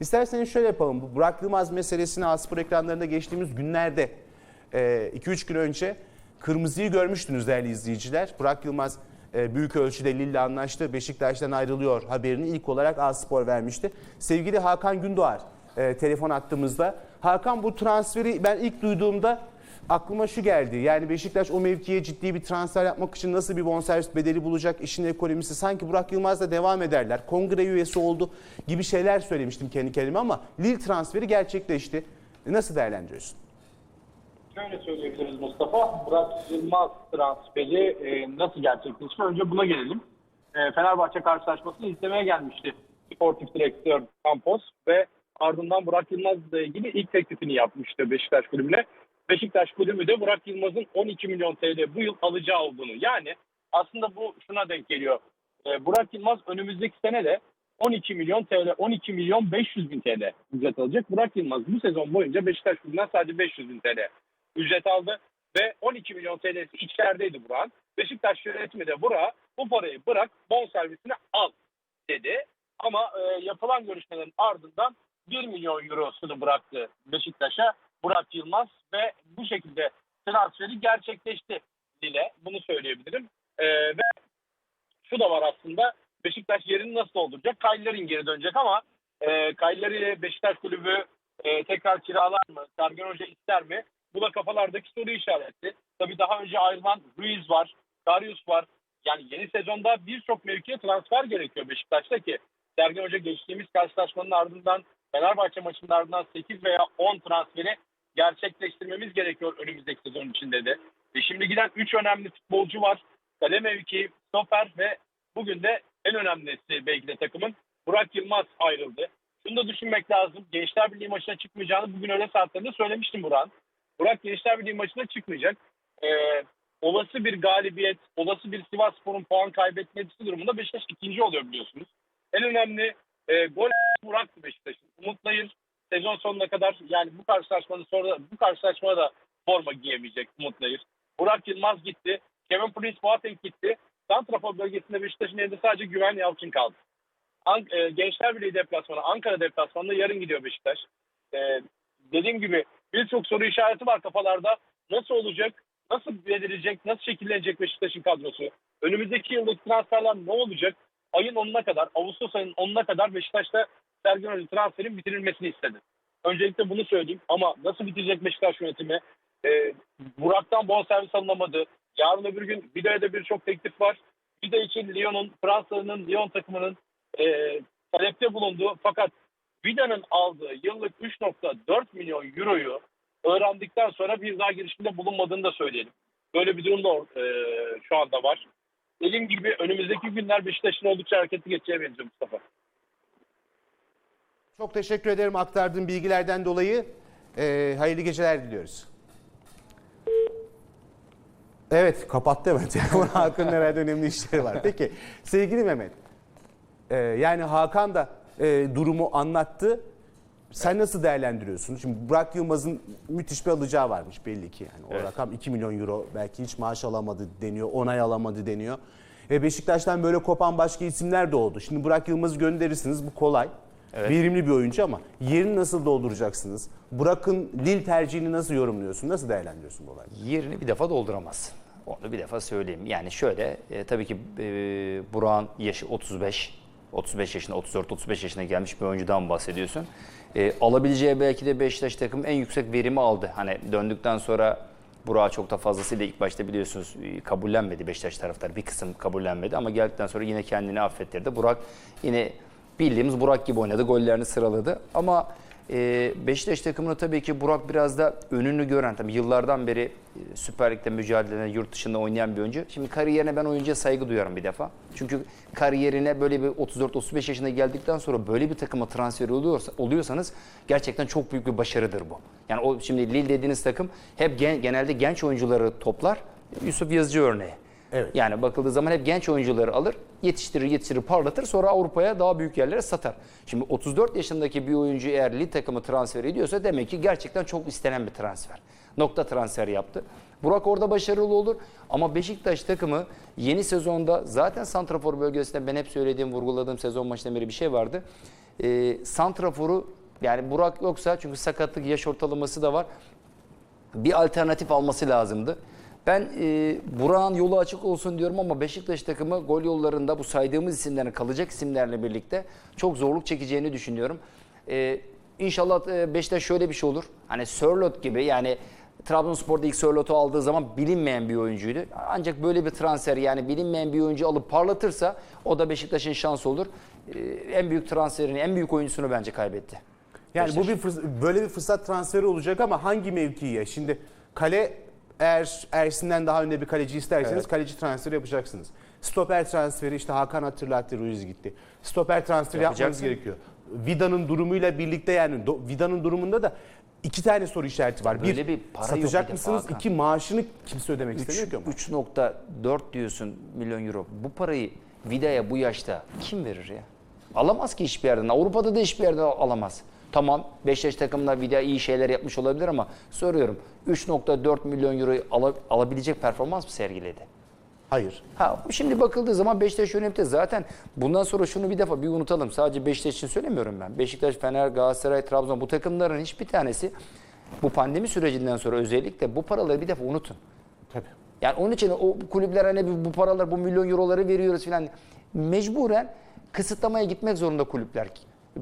İsterseniz şöyle yapalım. Bu Burak Yılmaz meselesini Aspor ekranlarında geçtiğimiz günlerde 2-3 gün önce kırmızıyı görmüştünüz değerli izleyiciler. Burak Yılmaz e, büyük ölçüde Lille anlaştı. Beşiktaş'tan ayrılıyor haberini ilk olarak Aspor vermişti. Sevgili Hakan Gündoğar e, telefon attığımızda. Hakan bu transferi ben ilk duyduğumda aklıma şu geldi. Yani Beşiktaş o mevkiye ciddi bir transfer yapmak için nasıl bir bonservis bedeli bulacak işin ekonomisi. Sanki Burak Yılmaz'la devam ederler. Kongre üyesi oldu gibi şeyler söylemiştim kendi kendime ama Lille transferi gerçekleşti. Nasıl değerlendiriyorsun? Şöyle söyleyebiliriz Mustafa. Burak Yılmaz transferi e, nasıl gerçekleşti? Önce buna gelelim. E, Fenerbahçe karşılaşmasını izlemeye gelmişti sportif direktör Campos ve ardından Burak Yılmaz'la ilgili ilk teklifini yapmıştı Beşiktaş kulübüne. Beşiktaş kulübü de Burak Yılmaz'ın 12 milyon TL bu yıl alacağı olduğunu. Yani aslında bu şuna denk geliyor. E, Burak Yılmaz önümüzdeki sene de 12 milyon TL, 12 milyon 500 bin TL ücret alacak. Burak Yılmaz bu sezon boyunca Beşiktaş kulübünden sadece 500 bin TL ücret aldı ve 12 milyon TL'si içerideydi Burak'ın. Beşiktaş yönetimi de Burak'a bu parayı bırak bonservisini al dedi. Ama e, yapılan görüşmelerin ardından 1 milyon eurosunu bıraktı Beşiktaş'a Burak Yılmaz ve bu şekilde transferi gerçekleşti dile. Bunu söyleyebilirim. E, ve şu da var aslında Beşiktaş yerini nasıl dolduracak? Kaylilerin geri dönecek ama e, Kaylileri Beşiktaş kulübü e, tekrar kiralar mı? Sergen Hoca ister mi? Bu da kafalardaki soru işareti. Tabii daha önce ayrılan Ruiz var, Darius var. Yani yeni sezonda birçok mevkiye transfer gerekiyor Beşiktaş'ta ki Sergen Hoca geçtiğimiz karşılaşmanın ardından Fenerbahçe maçının ardından 8 veya 10 transferi gerçekleştirmemiz gerekiyor önümüzdeki sezon içinde de. Ve şimdi giden 3 önemli futbolcu var. Kale mevki, stoper ve bugün de en önemlisi belki de takımın Burak Yılmaz ayrıldı. Şunu da düşünmek lazım. Gençler Birliği maçına çıkmayacağını bugün öğle saatlerinde söylemiştim Burak'ın. Burak Gençler Birliği maçına çıkmayacak. Ee, olası bir galibiyet, olası bir Sivas Spor'un puan kaybetmesi durumunda Beşiktaş ikinci oluyor biliyorsunuz. En önemli e, gol Burak'tı Beşiktaş'ın. Umut Nayır sezon sonuna kadar yani bu karşılaşmanın sonra bu karşılaşmada da forma giyemeyecek Umut Nayır. Burak Yılmaz gitti. Kevin Prince Boateng gitti. Santrafor bölgesinde Beşiktaş'ın elinde sadece Güven Yalçın kaldı. An- e, Gençler Birliği deplasmanı, Ankara deplasmanında yarın gidiyor Beşiktaş. E, dediğim gibi birçok soru işareti var kafalarda. Nasıl olacak? Nasıl belirleyecek? Nasıl şekillenecek Beşiktaş'ın kadrosu? Önümüzdeki yıldaki transferler ne olacak? Ayın 10'una kadar, Ağustos ayının 10'una kadar Beşiktaş'ta Sergen Hoca transferin bitirilmesini istedi. Öncelikle bunu söyleyeyim ama nasıl bitirecek Beşiktaş yönetimi? Ee, Burak'tan bonservis alınamadı. Yarın öbür gün Vida'ya birçok teklif var. Vida için Lyon'un, Fransa'nın Lyon takımının e, talepte bulunduğu fakat Vida'nın aldığı yıllık 3.4 milyon euroyu öğrendikten sonra bir daha girişimde bulunmadığını da söyleyelim. Böyle bir durum da e, şu anda var. Dediğim gibi önümüzdeki günler Beşiktaş'ın oldukça hareketli geçeceğe benziyor Mustafa. Çok teşekkür ederim aktardığın bilgilerden dolayı. Ee, hayırlı geceler diliyoruz. Evet kapattı hemen telefonu. Hakan'ın herhalde önemli işleri var. Peki sevgili Mehmet. e, yani Hakan da e, durumu anlattı. Sen nasıl değerlendiriyorsun? Şimdi Burak Yılmaz'ın müthiş bir alacağı varmış belli ki. Yani o Evet. rakam 2 milyon euro. Belki hiç maaş alamadı deniyor, onay alamadı deniyor. E Beşiktaş'tan böyle kopan başka isimler de oldu. Şimdi Burak Yılmaz'ı gönderirsiniz bu kolay. Verimli bir oyuncu ama yerini nasıl dolduracaksınız? Burak'ın Lille tercihini nasıl yorumluyorsun? Nasıl değerlendiriyorsun bu olayı? Yerini bir defa dolduramaz. Onu bir defa söyleyeyim. Yani şöyle e, tabii ki e, Burak'ın yaşı 35. 35 yaşında, 34-35 yaşına gelmiş bir oyuncudan bahsediyorsun. E, alabileceği belki de Beşiktaş takım en yüksek verimi aldı. Hani döndükten sonra Burak'a çok da fazlasıyla ilk başta biliyorsunuz e, kabullenmedi Beşiktaş taraftarı. Bir kısım kabullenmedi ama geldikten sonra yine kendini affettirdi. Burak yine bildiğimiz Burak gibi oynadı. Gollerini sıraladı. Ama e, Beşiktaş takımını tabii ki Burak biraz da önünü gören, tabii yıllardan beri e, Süper Lig'de mücadelede yurt dışında oynayan bir oyuncu. Şimdi kariyerine ben oyuncuya saygı duyarım bir defa. Çünkü kariyerine böyle bir 34-35 yaşına geldikten sonra böyle bir takıma transfer oluyorsa, oluyorsanız gerçekten çok büyük bir başarıdır bu. Yani o şimdi Lille dediğiniz takım hep gen- genelde genç oyuncuları toplar. Yusuf Yazıcı örneği. Evet. Yani bakıldığı zaman hep genç oyuncuları alır, yetiştirir, yetiştirir, parlatır sonra Avrupa'ya daha büyük yerlere satar. Şimdi 34 yaşındaki bir oyuncu eğer Lille takımı transfer ediyorsa demek ki gerçekten çok istenen bir transfer. Nokta transfer yaptı. Burak orada başarılı olur ama Beşiktaş takımı yeni sezonda zaten Santrafor bölgesinde ben hep söylediğim, vurguladığım sezon başından beri bir şey vardı. e, santraforu yani Burak yoksa çünkü sakatlık yaş ortalaması da var. Bir alternatif alması lazımdı. Ben e, Burak'ın yolu açık olsun diyorum ama Beşiktaş takımı gol yollarında bu saydığımız isimlerin kalacak isimlerle birlikte çok zorluk çekeceğini düşünüyorum. E, inşallah e, Beşiktaş şöyle bir şey olur. Hani Sörlot gibi yani Trabzonspor'da ilk Sörlot'u aldığı zaman bilinmeyen bir oyuncuydu. Ancak böyle bir transfer yani bilinmeyen bir oyuncu alıp parlatırsa o da Beşiktaş'ın şansı olur. E, en büyük transferini, en büyük oyuncusunu bence kaybetti. Yani bu bir fırs- böyle bir fırsat transferi olacak ama hangi mevkiye? Şimdi kale eğer Ersin'den daha önde bir kaleci isterseniz kaleci transferi yapacaksınız. Stoper transferi işte Hakan hatırlattı Ruiz gitti. Stoper transferi yapmanız gerekiyor. Vida'nın durumuyla birlikte yani Vida'nın durumunda da iki tane soru işareti var. Böyle bir, bir para yok satacak de mısınız? Hakan. İki maaşını kimse ödemek Üç- istemiyor ki ama. 3.4 diyorsun milyon euro. Bu parayı Vida'ya bu yaşta kim verir ya? Alamaz ki hiçbir yerden. Avrupa'da da hiçbir yerden alamaz. Tamam Beşiktaş takımında Vida iyi şeyler yapmış olabilir ama soruyorum 3.4 milyon euroyu ala- alabilecek performans mı sergiledi? Hayır. Ha şimdi bakıldığı zaman Beşiktaş yönetimde zaten bundan sonra şunu bir defa bir unutalım. Sadece Beşiktaş için söylemiyorum ben. Beşiktaş, Fener, Galatasaray, Trabzon bu takımların hiçbir tanesi bu pandemi sürecinden sonra özellikle bu paraları bir defa unutun. Tabii. Yani onun için o kulüpler hani bu- paralar, bu milyon euroları veriyoruz falan. Mecburen kısıtlamaya gitmek zorunda kulüpler.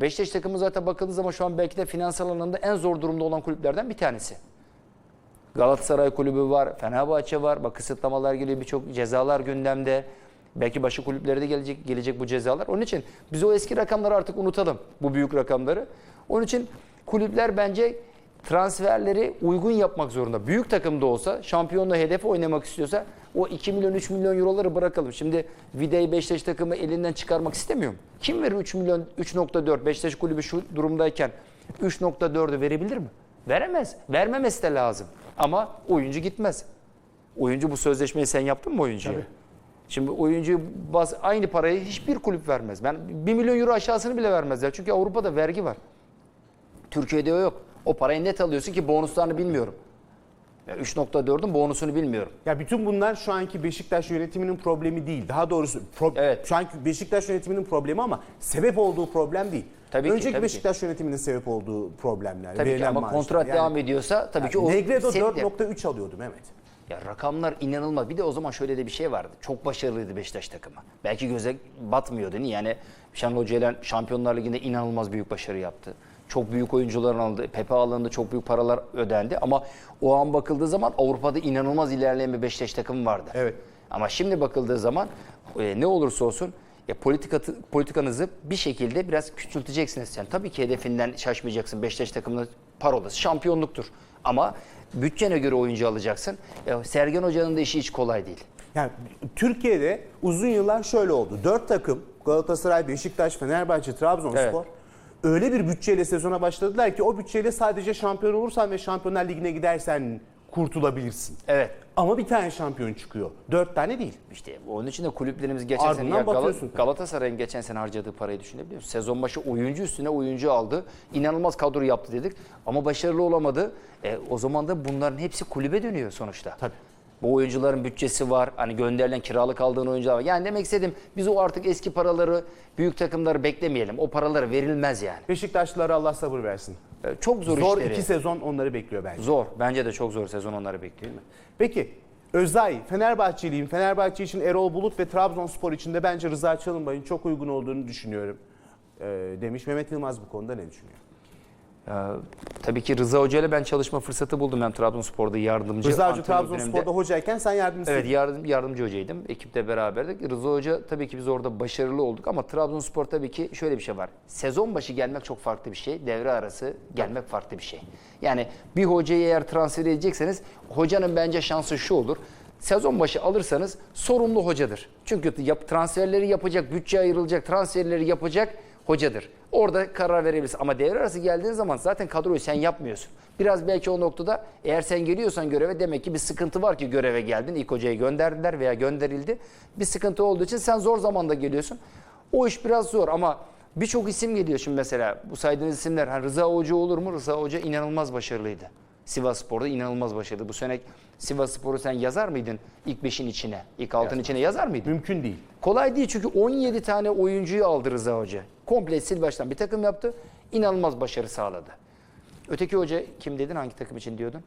Beşiktaş takımı zaten bakıldığı zaman şu an belki de finansal anlamda en zor durumda olan kulüplerden bir tanesi. Galatasaray kulübü var, Fenerbahçe var. Bak kısıtlamalar geliyor, birçok cezalar gündemde. Belki başka kulüplere de gelecek gelecek bu cezalar. Onun için biz o eski rakamları artık unutalım. Bu büyük rakamları. Onun için kulüpler bence transferleri uygun yapmak zorunda. Büyük takımda olsa, şampiyonla hedefe oynamak istiyorsa o 2 milyon 3 milyon euroları bırakalım. Şimdi Vide'yi Beşiktaş takımı elinden çıkarmak istemiyor mu? Kim verir 3 milyon 3.4 Beşiktaş kulübü şu durumdayken 3.4'ü verebilir mi? Veremez. Vermemesi de lazım. Ama oyuncu gitmez. Oyuncu bu sözleşmeyi sen yaptın mı oyuncuya? Şimdi oyuncu baz aynı parayı hiçbir kulüp vermez. Ben 1 milyon euro aşağısını bile vermezler. Çünkü Avrupa'da vergi var. Türkiye'de yok. O parayı net alıyorsun ki bonuslarını bilmiyorum. Ya 3.4'ün bonusunu bilmiyorum. Ya bütün bunlar şu anki Beşiktaş yönetiminin problemi değil. Daha doğrusu pro- Evet. şu anki Beşiktaş yönetiminin problemi ama sebep olduğu problem değil. Tabii ki, Önceki tabii ki. Beşiktaş yönetiminin sebep olduğu problemler. Tabii ki ama maaşlar. kontrat Yani- devam ediyorsa tabii ki o Negredo senin de- 4.3 alıyordu Mehmet. Ya rakamlar inanılmaz. Bir de o zaman şöyle de bir şey vardı. Çok başarılıydı Beşiktaş takımı. Belki göze batmıyordu. Niye? Yani Şenol Hoca ile Şampiyonlar Ligi'nde inanılmaz büyük başarı yaptı. Çok büyük oyuncular alındı. Pepe alındı. Çok büyük paralar ödendi. Ama o an bakıldığı zaman Avrupa'da inanılmaz ilerleyen bir Beşiktaş takımı vardı. Evet. Ama şimdi bakıldığı zaman e, ne olursa olsun ya politika, politikanızı bir şekilde biraz küçülteceksiniz sen. Tabii ki hedefinden şaşmayacaksın. Beşiktaş takımının parolası şampiyonluktur. Ama bütçene göre oyuncu alacaksın. E, Sergen Hoca'nın da işi hiç kolay değil. Yani Türkiye'de uzun yıllar şöyle oldu. Dört takım Galatasaray, Beşiktaş, Fenerbahçe, Trabzonspor Evet. Öyle bir bütçeyle sezona başladılar ki o bütçeyle sadece şampiyon olursan ve Şampiyonlar Ligi'ne gidersen kurtulabilirsin. Evet. Ama bir tane şampiyon çıkıyor. Dört tane değil. İşte onun için de kulüplerimiz geçen Ardından sene ya Gal-. Galatasaray'ın geçen sene harcadığı parayı düşünebiliyor musun? Sezon başı oyuncu üstüne oyuncu aldı. İnanılmaz kadro yaptı dedik ama başarılı olamadı. E, o zaman da bunların hepsi kulübe dönüyor sonuçta. Tabii. Bu oyuncuların bütçesi var. Hani gönderilen kiralık aldığın oyuncular var. Yani demek istedim biz o artık eski paraları büyük takımları beklemeyelim. O paralar verilmez yani. Beşiktaşlılara Allah sabır versin. E, çok zor, Zor işleri. iki sezon onları bekliyor bence. Zor. Bence de çok zor sezon onları bekliyor. Peki Özay, Fenerbahçeliyim. Fenerbahçe için Erol Bulut ve Trabzonspor için de bence Rıza Çalınbay'ın çok uygun olduğunu düşünüyorum. Ee, demiş Mehmet Yılmaz bu konuda ne düşünüyor? Ee, tabii ki Rıza Hoca ile ben çalışma fırsatı buldum hem Trabzonspor'da yardımcı. Rıza Hoca Trabzonspor'da hocayken sen yardımcısın. Evet yardım, yardımcı hocaydım. Ekiple beraberdik. Rıza Hoca tabii ki biz orada başarılı olduk ama Trabzonspor tabii ki şöyle bir şey var. Sezon başı gelmek çok farklı bir şey. Devre arası gelmek farklı bir şey. Yani bir hocayı eğer transfer edecekseniz hocanın bence şansı şu olur. Sezon başı alırsanız sorumlu hocadır. Çünkü yap, transferleri yapacak, bütçe ayrılacak, transferleri yapacak hocadır. Orada karar verebilirsin. Ama devre arası geldiğin zaman zaten kadroyu sen yapmıyorsun. Biraz belki o noktada eğer sen geliyorsan göreve demek ki bir sıkıntı var ki göreve geldin. İlk hocayı gönderdiler veya gönderildi. Bir sıkıntı olduğu için sen zor zamanda geliyorsun. O iş biraz zor ama birçok isim geliyor şimdi mesela. Bu saydığınız isimler. Hani Rıza Hoca olur mu? Rıza Hoca inanılmaz başarılıydı. Sivas Spor'da inanılmaz başarılı. Bu sene Sivas Spor'u sen yazar mıydın ilk beşin içine, ilk altın içine yazar mıydın? Mümkün değil. Kolay değil çünkü 17 tane oyuncuyu aldı Rıza Hoca. Komple sil baştan bir takım yaptı. İnanılmaz başarı sağladı. Öteki hoca kim dedin? Hangi takım için diyordun?